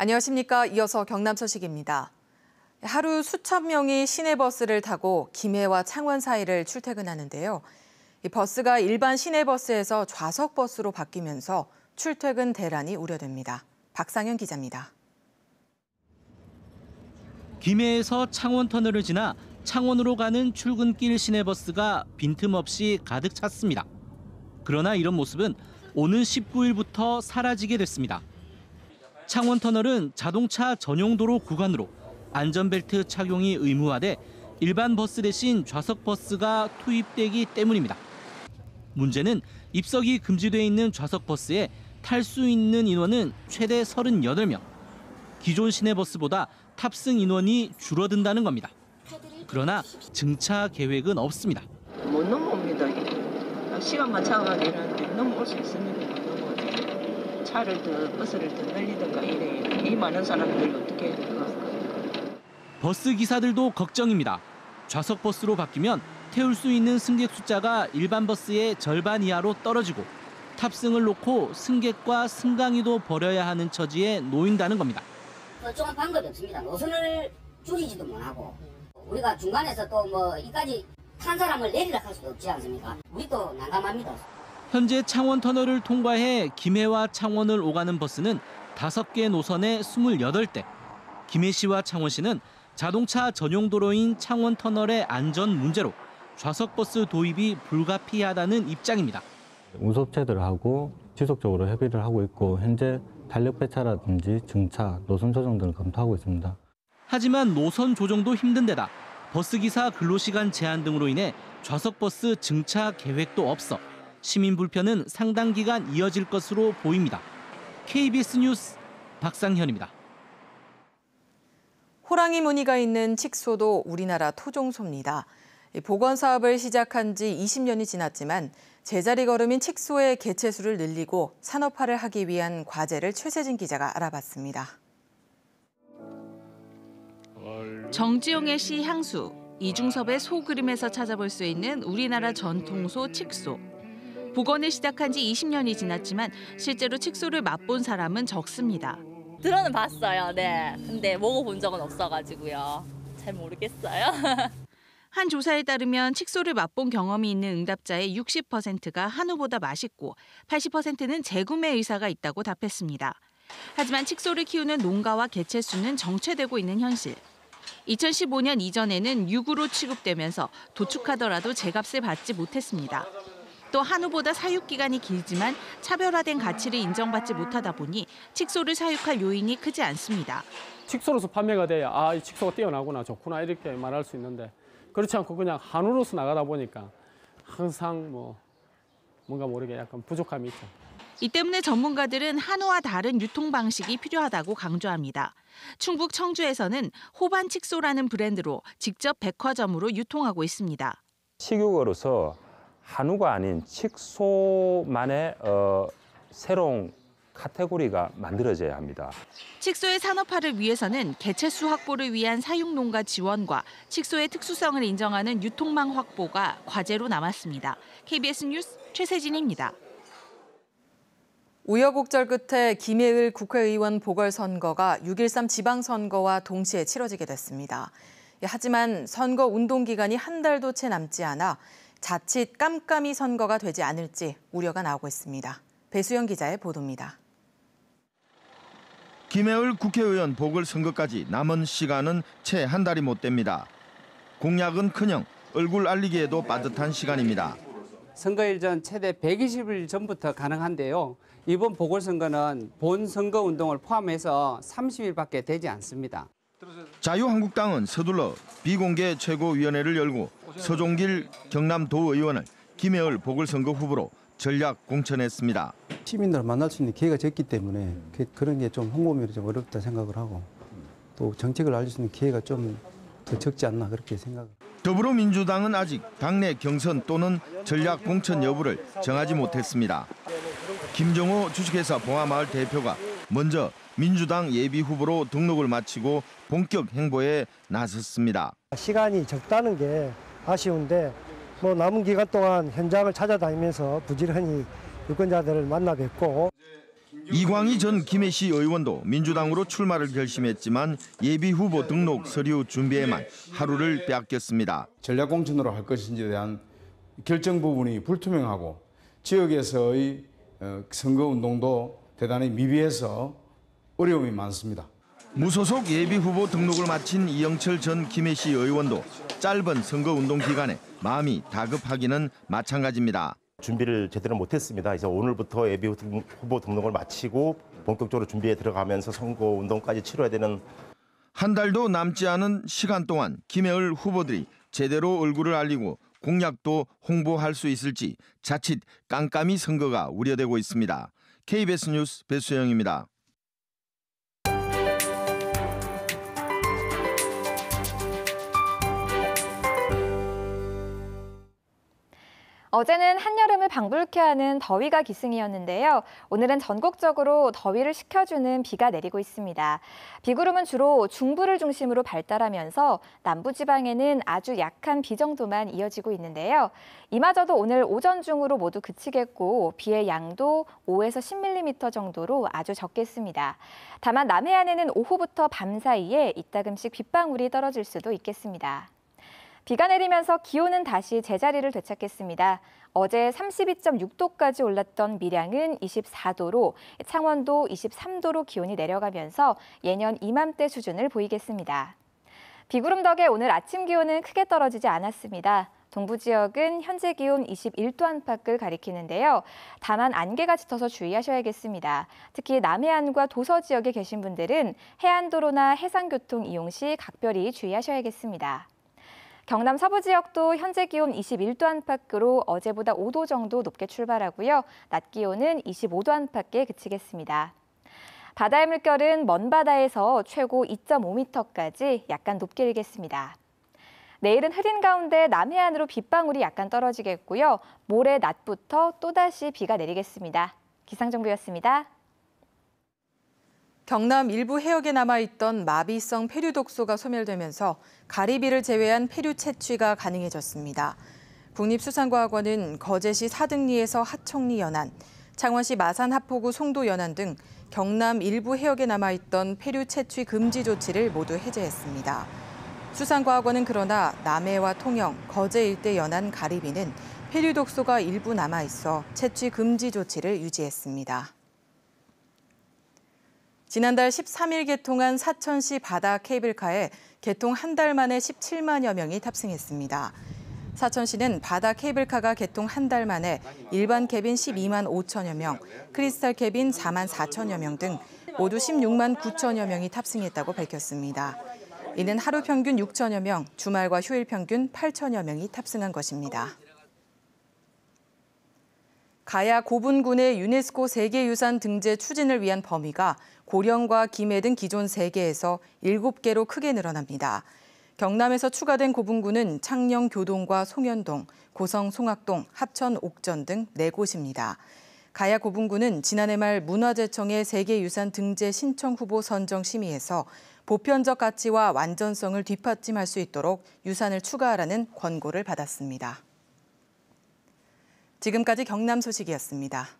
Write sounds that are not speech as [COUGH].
안녕하십니까. 이어서 경남 소식입니다. 하루 수천 명이 시내버스를 타고 김해와 창원 사이를 출퇴근하는데요. 이 버스가 일반 시내버스에서 좌석버스로 바뀌면서 출퇴근 대란이 우려됩니다. 박상현 기자입니다. 김해에서 창원 터널을 지나 창원으로 가는 출근길 시내버스가 빈틈없이 가득 찼습니다. 그러나 이런 모습은 오는 19일부터 사라지게 됐습니다. 창원 터널은 자동차 전용 도로 구간으로 안전벨트 착용이 의무화돼 일반 버스 대신 좌석 버스가 투입되기 때문입니다. 문제는 입석이 금지돼 있는 좌석 버스에 탈 수 있는 인원은 최대 38명. 기존 시내 버스보다 탑승 인원이 줄어든다는 겁니다. 그러나 증차 계획은 없습니다. 못 넘어옵니다. 시간만 차가 이러는데 넘어올 수 있습니다. 차를 더 버스를 더 늘리든가 이래 이 많은 사람들 어떻게 해야 될것 같습니까? 버스 기사들도 걱정입니다. 좌석 버스로 바뀌면 태울 수 있는 승객 숫자가 일반 버스의 절반 이하로 떨어지고 탑승을 놓고 승객과 승강이도 버려야 하는 처지에 놓인다는 겁니다. 어쩌한 방법이 없습니다. 노선을 줄이지도 못하고 우리가 중간에서 또 뭐 이까지 탄 사람을 내리라 할 수도 없지 않습니까? 우리도 난감합니다. 현재 창원 터널을 통과해 김해와 창원을 오가는 버스는 5개 노선에 28대. 김해시와 창원시는 자동차 전용 도로인 창원 터널의 안전 문제로 좌석 버스 도입이 불가피하다는 입장입니다. 운송업체들하고 지속적으로 협의를 하고 있고 현재 탄력 배차라든지 증차, 노선 조정 등을 검토하고 있습니다. 하지만 노선 조정도 힘든 데다 버스기사 근로시간 제한 등으로 인해 좌석 버스 증차 계획도 없어 시민 불편은 상당 기간 이어질 것으로 보입니다. KBS 뉴스 박상현입니다. 호랑이 무늬가 있는 칙소도 우리나라 토종소입니다. 복원 사업을 시작한 지 20년이 지났지만 제자리 걸음인 칙소의 개체수를 늘리고 산업화를 하기 위한 과제를 최세진 기자가 알아봤습니다. 정지용의 시 향수, 이중섭의 소 그림에서 찾아볼 수 있는 우리나라 전통소 칙소. 복원을 시작한 지 20년이 지났지만 실제로 칙소를 맛본 사람은 적습니다. 들어는 봤어요. 네. 근데 먹어본 적은 없어가지고요. 잘 모르겠어요. [LAUGHS] 한 조사에 따르면 칙소를 맛본 경험이 있는 응답자의 60%가 한우보다 맛있고 80%는 재구매 의사가 있다고 답했습니다. 하지만 칙소를 키우는 농가와 개체 수는 정체되고 있는 현실. 2015년 이전에는 육으로 취급되면서 도축하더라도 제값을 받지 못했습니다. 또 한우보다 사육 기간이 길지만 차별화된 가치를 인정받지 못하다 보니 칙소를 사육할 요인이 크지 않습니다. 칙소로서 판매가 돼야 아, 이 칙소가 뛰어나구나, 좋구나 이렇게 말할 수 있는데 그렇지 않고 그냥 한우로서 나가다 보니까 항상 뭐 뭔가 모르게 약간 부족함이 있죠. 이 때문에 전문가들은 한우와 다른 유통 방식이 필요하다고 강조합니다. 충북 청주에서는 호반 칙소라는 브랜드로 직접 백화점으로 유통하고 있습니다. 식육으로서 한우가 아닌 칙소만의 어, 새로운 카테고리가 만들어져야 합니다. 칙소의 산업화를 위해서는 개체수 확보를 위한 사육농가 지원과 칙소의 특수성을 인정하는 유통망 확보가 과제로 남았습니다. KBS 뉴스 최세진입니다. 우여곡절 끝에 김해을 국회의원 보궐선거가 6.13 지방선거와 동시에 치러지게 됐습니다. 하지만 선거 운동 기간이 한 달도 채 남지 않아 자칫 깜깜이 선거가 되지 않을지 우려가 나오고 있습니다. 배수영 기자의 보도입니다. 김해을 국회의원 보궐선거까지 남은 시간은 채 한 달이 못 됩니다. 공약은 커녕 얼굴 알리기에도 빠듯한 시간입니다. 선거일 전 최대 120일 전부터 가능한데요. 이번 보궐선거는 본 선거 운동을 포함해서 30일밖에 되지 않습니다. 자유한국당은 서둘러 비공개 최고위원회를 열고 서종길 경남도 의원을 김해을 보궐선거 후보로 전략 공천했습니다. 시민들을 만날 수 있는 기회가 적기 때문에 그런 게 좀 홍보면이 좀 어렵다 생각을 하고 또 정책을 알릴 수 있는 기회가 좀 더 적지 않나 그렇게 생각을. 더불어민주당은 아직 당내 경선 또는 전략 공천 여부를 정하지 못했습니다. 김정호 주식회사 봉화마을 대표가 먼저 민주당 예비 후보로 등록을 마치고 본격 행보에 나섰습니다. 시간이 적다는 게 아쉬운데 뭐 남은 기간 동안 현장을 찾아다니면서 부지런히 유권자들을 만나 뵙고 이광희 전 김해시 의원도 민주당으로 출마를 결심했지만 예비 후보 등록 서류 준비에만 하루를 빼앗겼습니다. 전략 공천으로 할 것인지에 대한 결정 부분이 불투명하고 지역에서의 어, 선거 운동도 대단히 미비해서 어려움이 많습니다. 무소속 예비 후보 등록을 마친 이영철 전 김해시 의원도 짧은 선거운동 기간에 마음이 다급하기는 마찬가지입니다. 준비를 제대로 못했습니다. 그래서 오늘부터 예비 후보 등록을 마치고 본격적으로 준비에 들어가면서 선거 운동까지 치러야 되는 한 달도 남지 않은 시간 동안 김해을 후보들이 제대로 얼굴을 알리고 공약도 홍보할 수 있을지 자칫 깜깜이 선거가 우려되고 있습니다. KBS 뉴스 배수영입니다. 어제는 한여름을 방불케 하는 더위가 기승이었는데요. 오늘은 전국적으로 더위를 식혀주는 비가 내리고 있습니다. 비구름은 주로 중부를 중심으로 발달하면서 남부지방에는 아주 약한 비 정도만 이어지고 있는데요. 이마저도 오늘 오전 중으로 모두 그치겠고 비의 양도 5에서 10mm 정도로 아주 적겠습니다. 다만 남해안에는 오후부터 밤 사이에 이따금씩 빗방울이 떨어질 수도 있겠습니다. 비가 내리면서 기온은 다시 제자리를 되찾겠습니다. 어제 32.6도까지 올랐던 밀양은 24도로 창원도 23도로 기온이 내려가면서 예년 이맘때 수준을 보이겠습니다. 비구름 덕에 오늘 아침 기온은 크게 떨어지지 않았습니다. 동부 지역은 현재 기온 21도 안팎을 가리키는데요. 다만 안개가 짙어서 주의하셔야겠습니다. 특히 남해안과 도서 지역에 계신 분들은 해안도로나 해상교통 이용 시 각별히 주의하셔야겠습니다. 경남 서부 지역도 현재 기온 21도 안팎으로 어제보다 5도 정도 높게 출발하고요. 낮 기온은 25도 안팎에 그치겠습니다. 바다의 물결은 먼 바다에서 최고 2.5m까지 약간 높게 일겠습니다. 내일은 흐린 가운데 남해안으로 빗방울이 약간 떨어지겠고요. 모레 낮부터 또다시 비가 내리겠습니다. 기상정보였습니다. 경남 일부 해역에 남아있던 마비성 폐류 독소가 소멸되면서 가리비를 제외한 폐류 채취가 가능해졌습니다. 국립수산과학원은 거제시 사등리에서 하청리 연안, 창원시 마산 하포구 송도 연안 등 경남 일부 해역에 남아있던 폐류 채취 금지 조치를 모두 해제했습니다. 수산과학원은 그러나 남해와 통영, 거제 일대 연안 가리비는 폐류 독소가 일부 남아 있어 채취 금지 조치를 유지했습니다. 지난달 13일 개통한 사천시 바다 케이블카에 개통 한 달 만에 17만여 명이 탑승했습니다. 사천시는 바다 케이블카가 개통 한 달 만에 일반 캐빈 12만 5천여 명, 크리스탈 캐빈 4만 4천여 명 등 모두 16만 9천여 명이 탑승했다고 밝혔습니다. 이는 하루 평균 6천여 명, 주말과 휴일 평균 8천여 명이 탑승한 것입니다. 가야 고분군의 유네스코 세계유산 등재 추진을 위한 범위가 고령과 김해 등 기존 3개에서 7개로 크게 늘어납니다. 경남에서 추가된 고분군은 창녕 교동과 송현동, 고성 송악동, 합천 옥전 등 4곳입니다. 가야 고분군은 지난해 말 문화재청의 세계유산 등재 신청 후보 선정 심의에서 보편적 가치와 완전성을 뒷받침할 수 있도록 유산을 추가하라는 권고를 받았습니다. 지금까지 경남 소식이었습니다.